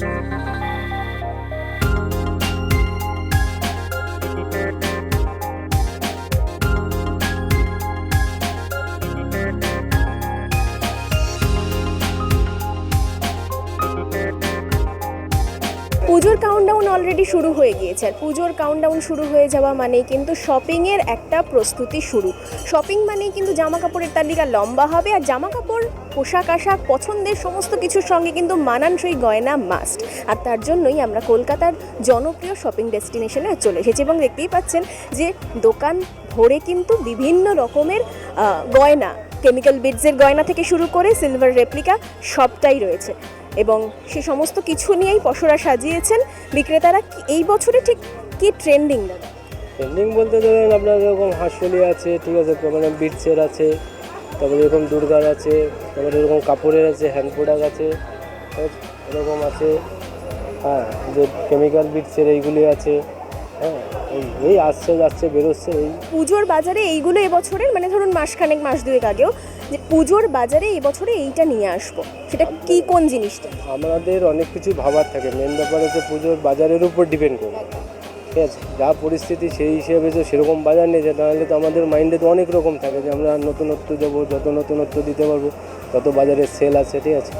Thank you. পুজোর countdown already শুরু হয়ে গিয়েছে। আর পুজোর কাউন্টডাউন শুরু হয়ে যাওয়া মানেই কিন্তু শপিংয়ের একটা প্রস্তুতি শুরু। শপিং মানেই কিন্তু জামা কাপড়ের তালিকা লম্বা হবে আর জামা কাপড় পোশাক আশাক, পছন্দের সমস্ত কিছুর সঙ্গে কিন্তু মানানসই গয়না মাস্ট আর তার জন্যই আমরা কলকাতার জনপ্রিয় শপিং ডেস্টিনেশনে চলে এসেছি এবং দেখতেই পাচ্ছেন যে দোকান ভরে কিন্তু বিভিন্ন রকমের গয়না কেমিক্যাল বিডসের গয়না থেকে শুরু করে সিলভার রেপ্লিকা সবটাই রয়েছে। এবং সে সমস্ত কিছু নিয়েই পশরা সাজিয়েছেন। বিক্রেতারা এই বছরে ঠিক কি ট্রেন্ডিং ট্রেন্ডিং বলতে ধরেন আপনার এরকম হাঁসলি আছে, ঠিক আছে মানে বিটসের আছে তারপরে এরকম দুর্গার আছে তারপরে এরকম কাপড়ের আছে হ্যান্ড প্রোডাক্ট আছে এরকম আছে। হ্যাঁ যে কেমিক্যাল বিটসের এইগুলি আছে। হ্যাঁ এই- এই আসছে যাচ্ছে বেরোচ্ছে এই। পুজোর বাজারে এইগুলো এবছরের মানে ধরুন মাসখানেক মাস দুয়েক আগেও যে পুজোর বাজারে এই বছরে এইটা নিয়ে আসব। সেটা কি কোন জিনিসটা? আমাদের অনেক কিছু ভাবার থাকে। মেন ব্যাপার হচ্ছে পুজোর বাজারের উপর ডিপেন্ড করে। ঠিক আছে? যা পরিস্থিতি সেই হিসেবে তো সেরকম বাজার নেই যে তাহলে তো আমাদের মাইন্ডে তো অনেক রকম থাকে যে আমরা নতুনত্ব দেবো যত নতুনত্ব দিতে পারব তত বাজারে সেল আছে ঠিক আছে?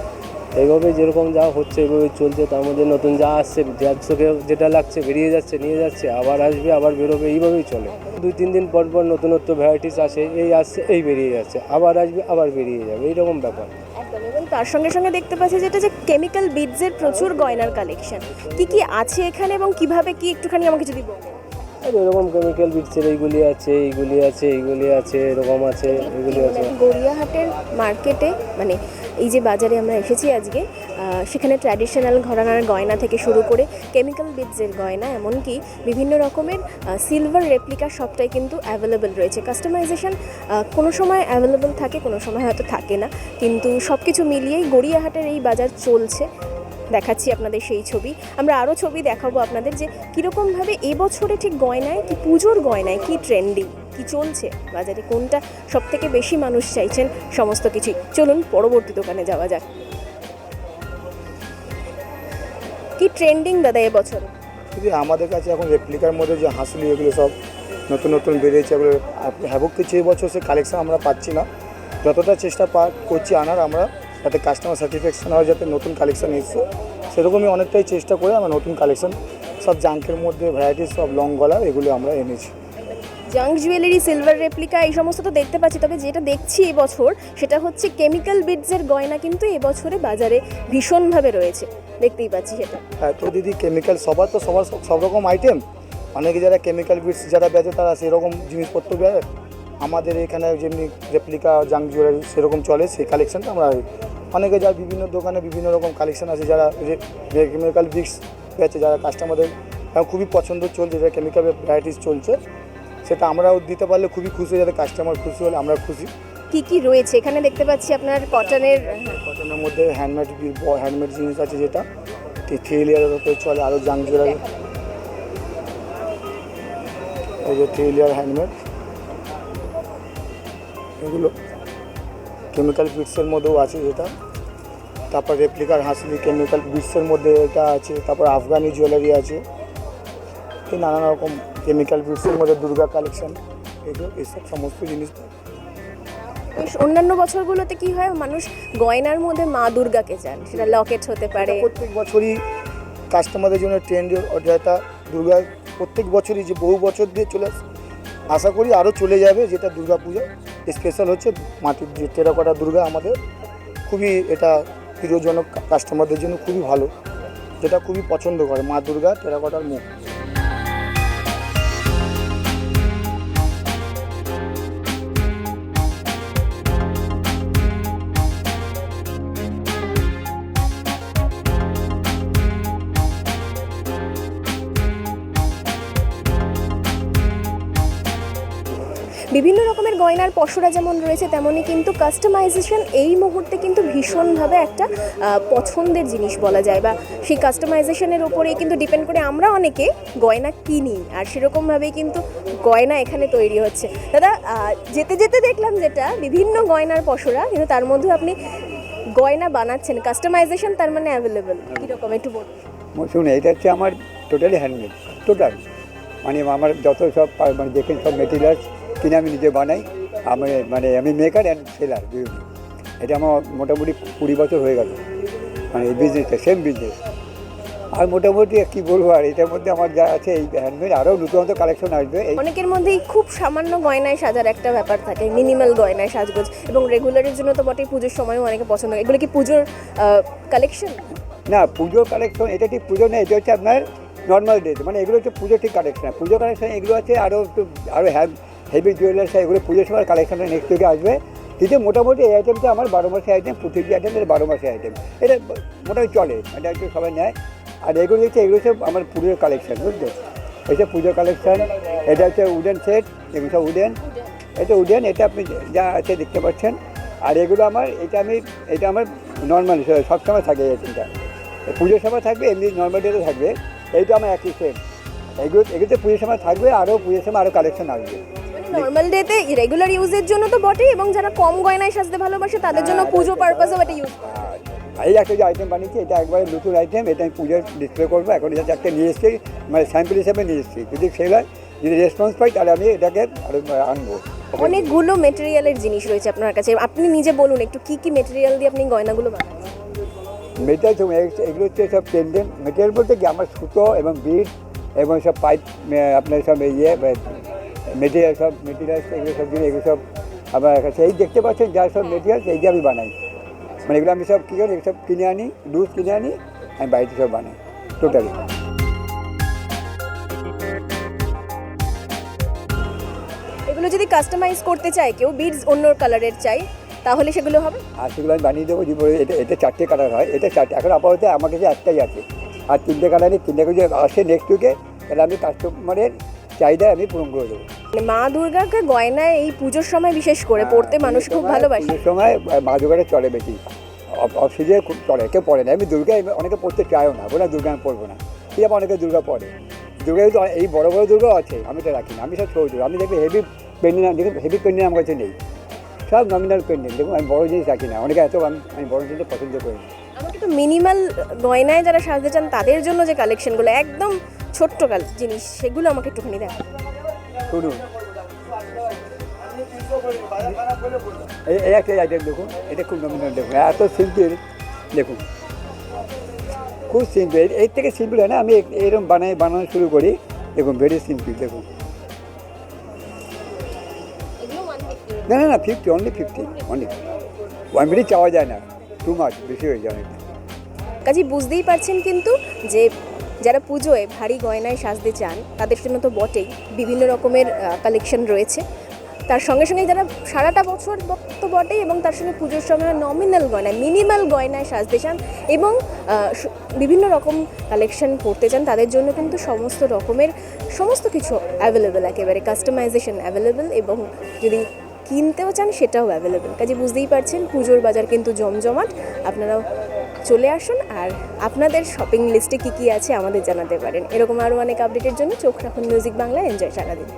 এইভাবে যেরকম যা হচ্ছে এইভাবে চলছে তার মধ্যে নতুন যা আসছে চোখে যেটা লাগছে বেরিয়ে যাচ্ছে নিয়ে যাচ্ছে আবার আসবে আবার বেরোবে এইভাবেই চলে। দুই তিন দিন পর পর নতুনত্ব ভ্যারাইটিস আসে এই আসছে এই বেরিয়ে যাচ্ছে আবার আসবে আবার বেরিয়ে যাবে এইরকম ব্যাপার। এবং তার সঙ্গে সঙ্গে দেখতে পাচ্ছি যেটা যে কেমিক্যাল বিডসের প্রচুর গয়নার কালেকশন কি কি আছে এখানে এবং কীভাবে কি একটুখানি আমাকে যদি বলেন আর এরকম কেমিক্যাল বিটসের এইগুলি আছে এইগুলি আছে এইগুলি আছে এরকম আছে এগুলি আছে। গড়িয়াহাটের মার্কেটে মানে এই যে বাজারে আমরা এসেছি আজকে সেখানে ট্র্যাডিশনাল ঘরানার গয়না থেকে শুরু করে কেমিক্যাল বিটসের গয়না, এমনকি বিভিন্ন রকমের সিলভার রেপ্লিকা সবটাই কিন্তু অ্যাভেলেবেল রয়েছে। কাস্টমাইজেশন কোনো সময় অ্যাভেলেবেল থাকে, কোনো সময় হয়তো থাকে না, কিন্তু সব কিছু মিলিয়েই গড়িয়াহাটের এই বাজার চলছে। দেখাচ্ছি আপনাদের সেই ছবি। আমরা আরও ছবি দেখাবো আপনাদের যে কীরকমভাবে এবছরে ঠিক গয়নায়, কি পুজোর গয়নায় কি ট্রেন্ডিং কি চলছে, বাজারে কোনটা সব থেকে বেশি মানুষ চাইছেন, সমস্ত কিছুই। চলুন পরবর্তী দোকানে যাওয়া যাক। কি ট্রেন্ডিং দাদা এবছর? আমাদের কাছে এখন রেপ্লিকার মধ্যে যে হাঁসলি, এগুলো সব নতুন নতুন বেরিয়েছে, এগুলো হ্যাবক কিছু এবছর সে কালেকশন আমরা পাচ্ছি না। যতটা চেষ্টা পা, করছি আনার আমরা, যাতে কাস্টমার স্যাটিসফ্যাকশন হয়, যাতে নতুন কালেকশন এসছে সেরকমই অনেকটাই চেষ্টা করে আমরা নতুন কালেকশান সব জাঙ্কের মধ্যে ভ্যারাইটিস সব লং গলার, এগুলো আমরা এনেছি। জাঙ্ক জুয়েলারি, সিলভার রেপ্লিকা এই সমস্ত তো দেখতে পাচ্ছি। তবে যেটা দেখছি এবছর সেটা হচ্ছে কেমিক্যাল বিডসের গয়না কিন্তু এবছরে বাজারে ভীষণভাবে রয়েছে। দেখতেই পাচ্ছি সেটা। হ্যাঁ তো দিদি, কেমিক্যাল সবার তো সবার সব- রকম আইটেম অনেকে যারা কেমিক্যাল বিডস যারা বেচে, তারা সেরকম জিনিসপত্র বেচে। আমাদের এখানে যেমনি রেপ্লিকা জাং জুয়েলারি সেরকম চলে, সেই কালেকশনটা আমরা অনেকে যারা বিভিন্ন দোকানে বিভিন্ন রকম কালেকশন আছে, যারা কেমিক্যাল বিটস বেচে, যারা কাস্টমারদের খুবই পছন্দ চলছে, যারা কেমিক্যাল ভ্যারাইটিস চলছে। সেটা আমরাও দিতে পারলে খুবই খুশি যাতে কাস্টমার খুশি হলে আমরা খুশি। কি কি রয়েছে? এখানে দেখতে পাচ্ছি আপনার কটনের কটনের মধ্যে হ্যান্ডমেড হ্যান্ডমেড জিনিস আছে যেটা। থ্রি লেয়ারের উপরে চলে আরও জাং জুয়েলারি এই যে থ্রি লেয়ার হ্যান্ডমেড এগুলো কেমিক্যাল বিটসের মধ্যেও আছে যেটা। তারপর রেপ্লিকার হাসলি কেমিক্যাল বিটসের মধ্যে এটা আছে। তারপর আফগানি জুয়েলারি আছে। এই নানান রকম কেমিক্যাল বিটসের মধ্যে দুর্গা কালেকশন এগুলো এইসব সমস্ত জিনিস। অন্যান্য বছরগুলোতে কি হয় মানুষ গয়নার মধ্যে মা দুর্গাকে চান সেটা লকেট হতে পারে। প্রত্যেক বছরই কাস্টমারদের জন্য ট্রেন্ড যেটা দুর্গা প্রত্যেক বছরই যে বহু বছর দিয়ে চলে আসে। আশা করি আরও চলে যাবে যেটা দুর্গা পূজা। স্পেশাল হচ্ছে মাটির যে টেরাকোটা দুর্গা আমাদের খুবই এটা প্রিয়জনক কাস্টমারদের জন্য খুবই ভালো যেটা খুবই পছন্দ করে মা দুর্গা টেরাকোটার মুখ। বিভিন্ন রকমের গয়নার পসরা যেমন রয়েছে, তেমনই কিন্তু কাস্টমাইজেশন এই মুহূর্তে কিন্তু ভীষণভাবে একটা পছন্দের জিনিস বলা যায়। বা সেই কাস্টমাইজেশনের ওপরেই কিন্তু ডিপেন্ড করে আমরা অনেকে গয়না কিনি। আর সেরকমভাবেই কিন্তু গয়না এখানে তৈরি হচ্ছে। দাদা যেতে যেতে দেখলাম যেটা, বিভিন্ন গয়নার পসরা, কিন্তু তার মধ্যে আপনি গয়না বানাচ্ছেন। কাস্টমাইজেশন তার মানে অ্যাভেলেবেল কীরকম একটু বলুন। শুনে এটা হচ্ছে আমার টোটালি হ্যান্ডমেড টোটাল মানে আমার যত সব মানে দেখেন সব মেটেরিয়ালস কিনে আমি নিজে বানাই। আমি মানে আমি মেকার অ্যান্ড সেলার এটা আমার মোটামুটি কুড়ি বছর হয়ে গেল। মানে এই বিজনেসটা সেম বিজনেস আর মোটামুটি কী বলব আর এটার মধ্যে আমার যা আছে এই হ্যান্ডমেড আরও নতুন কালেকশন আসবে। অনেকের মধ্যেই খুব সামান্য গয়নায় সাজার একটা ব্যাপার থাকে মিনিমাল গয়নায় সাজগোজ। এবং রেগুলারের জন্য তো বটেই পুজোর সময়ও অনেকে পছন্দ করে। এগুলো কি পুজোর কালেকশন না পুজোর কালেকশন এটা ঠিক পুজো না এটা হচ্ছে আপনার নর্মাল ডেজ মানে এগুলো হচ্ছে পুজো ঠিক কালেকশন পুজো কালেকশন এগুলো আছে আরও একটু আরও হেভি জুয়েলার্স এগুলো পুজোর সময় কালেকশনটা নেক্সট উইকে আসবে। কিন্তু মোটামুটি এই আইটেমটা আমার বারো মাসের আইটেম প্রতিটি আইটেম এটা বারো মাসের আইটেম এটা মোটামুটি চলে, এটা একটু সবাই নেয়। আর এগুলো হচ্ছে, এগুলো সব আমার পুজোর কালেকশন বুঝলো? এটা পুজোর কালেকশন এটা হচ্ছে উডেন সেট এগুলো সব উডেন এটা উডেন এটা আপনি যা আছে দেখতে পাচ্ছেন। আর এগুলো আমার, এটা আমি, এটা আমার নর্মাল সবসময় থাকে এই আইটেমটা পুজোর সময় থাকবে, এমনি নর্মাল ডেতে থাকবে। এইটা আমার একই সেট এগুলো এগুলোতে পুজোর সময় থাকবে আরও পুজোর সময় আরও কালেকশন আসবে। নর্মাল ডেতে রেগুলার ইউজের জন্য তো বটেই এবং যারা কম গয়নায় সাজতে ভালোবাসে তাদের জন্য পুজো পারপাসেও এটা ইউজ আর এই একটা যে আইটেম বানিয়েছি এটা একবারে নতুন আইটেম এটা আমি পুজোর ডিসপ্লে করব। এখন এটা একটা নিয়ে এসেছি মানে স্যাম্পল হিসেবে নিয়ে এসেছি। যদি সেল হয় যদি রেসপন্স পাই তাহলে আমি এটাকে আরও আনব। অনেকগুলো মেটেরিয়ালের জিনিস রয়েছে আপনার কাছে। আপনি নিজে বলুন একটু কি কি মেটেরিয়াল দিয়ে আপনি গয়নাগুলো বানান? মেটেরিয়াল এগুলো হচ্ছে সব পেন্ডেন্ট মেটেরিয়াল বলতে কি আমার সুতো এবং বিট এবং সব পাইপ আপনার সব ইয়ে মেটেরিয়াল সব মেটেরিয়াল এগুলো সব জিনিস এগুলো সব আমার কাছে এই দেখতে পাচ্ছেন যা সব মেটেরিয়াল এই যে আমি বানাই। মানে এগুলো আমি সব কী করি সব কিনে আনি লুজ কিনে আনি আমি বাড়িতে সব বানাই টোটালি এগুলো যদি কাস্টমাইজ করতে চায় কেউ বিডস অন্য কালারের চাই তাহলে সেগুলো হবে? আর সেগুলো আমি বানিয়ে দেবো জীবনে এটা এটা চারটে কালার হয় এটা চারটে এখন আপাতত আমার কাছে একটাই আছে। আর তিনটে কালারই তিনটে করে আসে নেক্সট উইকে তাহলে আমি কাস্টমারের চাহিদা আমি পূরণ করে দেবো। মানে মা দুর্গাকে গয়নায় এই পুজোর সময় বিশেষ করে পড়তে মানুষ খুব ভালোবাসে। পুজোর সময় মা দুর্গাটা চলে বেশি। অফ সিজনে খুব চলে কেউ পড়ে না। আমি দুর্গা অনেকে পড়তে চায়ও না বলে দুর্গা আমি পড়ব না। ঠিক আছে অনেকে দুর্গা পড়ে। দুর্গা কিন্তু এই বড় বড় দুর্গাও আছে আমি তো রাখি না। আমি সব ছোটো দুর্গা। আমি দেখি হেভি পেন্ডিং দেখুন হেভি পেন্ডিং আমার কাছে নেই। সব নমিনাল পেন্ডিং দেখুন আমি বড় জিনিস রাখি না। অনেকে এত আমি আমি বড় জিনিসটা পছন্দ করি না। আমাকে তো মিনিমাল গয়নায় যারা সাজতে চান তাদের জন্য যে কালেকশনগুলো একদম ছোট্ট কাল জিনিস সেগুলো আমাকে একটুখানি দেখ। শুনুন। একটা আইটেম দেখুন এটা খুব নমিনাল দেখুন এত সিম্পল দেখুন। খুব সিম্পল এর থেকে সিম্পল হয় না আমি এরকম বানাই বানানো শুরু করি দেখুন ভেরি সিম্পল দেখুন। না না না fifty only fifty only one minute চাওয়া যায় না টু মাছ বেশি হয়ে যায় অনেকটা। কাজে বুঝতেই পারছেন কিন্তু যে যারা পুজোয় ভারী গয়নায় সাজতে চান, তাদের জন্য তো বটেই। বিভিন্ন রকমের কালেকশন রয়েছে। তার সঙ্গে সঙ্গে যারা সারাটা বছর তো বটেই এবং তার সঙ্গে পুজোর সময় নমিনাল গয়নায় মিনিমাল গয়নায় সাজতে চান এবং বিভিন্ন রকম কালেকশন করতে চান, তাদের জন্য কিন্তু সমস্ত রকমের সমস্ত কিছু অ্যাভেলেবেল একেবারে কাস্টমাইজেশন অ্যাভেলেবেল এবং যদি কিনতেও চান সেটাও অ্যাভেলেবেল কাজে বুঝতেই পারছেন, পুজোর বাজার কিন্তু জমজমাট। আপনারাও চলে আসুন আর আপনাদের শপিং লিস্টে কী কী আছে আমাদের জানাতে পারেন। এরকম আরও অনেক আপডেটের জন্য চোখ রাখুন মিউজিক বাংলা এনজয় সারাদিন।